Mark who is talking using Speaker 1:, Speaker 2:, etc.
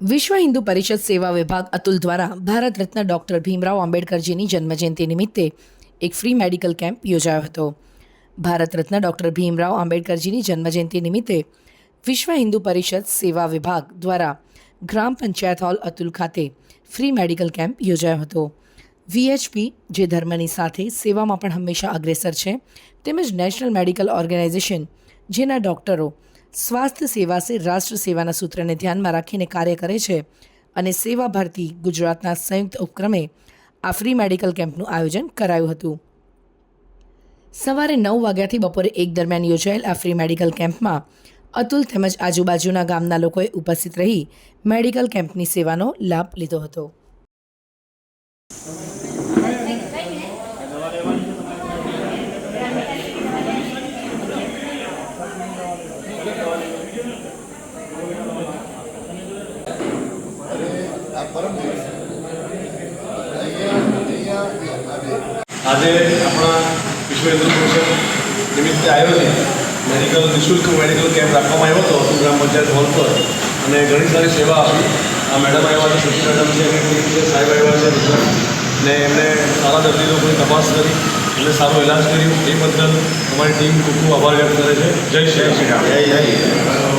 Speaker 1: વિશ્વ હિન્દુ પરિષદ સેવા વિભાગ અતુલ દ્વારા ભારત રત્ન ડૉક્ટર ભીમરાવ આંબેડકરજીની જન્મજયંતિ નિમિત્તે એક ફ્રી મેડિકલ કેમ્પ યોજાયો હતો. ભારત રત્ન ડૉક્ટર ભીમરાવ આંબેડકરજીની જન્મજયંતિ નિમિત્તે વિશ્વ હિન્દુ પરિષદ સેવા વિભાગ દ્વારા ગ્રામ પંચાયત હોલ અતુલ ખાતે ફ્રી મેડિકલ કેમ્પ યોજાયો હતો. વીએચપી જે ધર્મની સાથે સેવામાં પણ હંમેશા અગ્રેસર છે, તેમજ નેશનલ મેડિકલ ઓર્ગેનાઇઝેશન જેના ડૉક્ટરો સ્વાસ્થ્ય સેવા સે રાષ્ટ્ર સેવાના સૂત્રને ધ્યાનમાં રાખીને કાર્ય કરે છે અને સેવા ભારતી ગુજરાતના સંયુક્ત ઉપક્રમે આ ફ્રી મેડિકલ કેમ્પનું આયોજન કરાયું હતું. સવારે નવ વાગ્યાથી બપોરે એક દરમિયાન યોજાયેલ આ ફ્રી મેડિકલ કેમ્પમાં અતુલ તેમજ આજુબાજુના ગામના લોકોએ ઉપસ્થિત રહી મેડિકલ કેમ્પની સેવાનો લાભ લીધો હતો.
Speaker 2: આજે આપણા વિશ્વ પરિષદ નિમિત્તે આયોજિત મેડિકલ નિઃશુલ્ક મેડિકલ કેમ્પ રાખવામાં આવ્યો હતો, ગ્રામ પંચાયત હોલ પર. અને ઘણી સારી સેવા આપી આ મેડમ આવ્યા છે સુશી મેડમ છે સાહેબ આવ્યા છે ને એમણે સારા દર્દી લોકોની તપાસ કરી. એમને સારો ઇલાજ કર્યો. એ બદલ અમારી ટીમ ખૂબ ખૂબ આભાર વ્યક્ત કરે છે. જય શ્રી રામ
Speaker 3: જય જય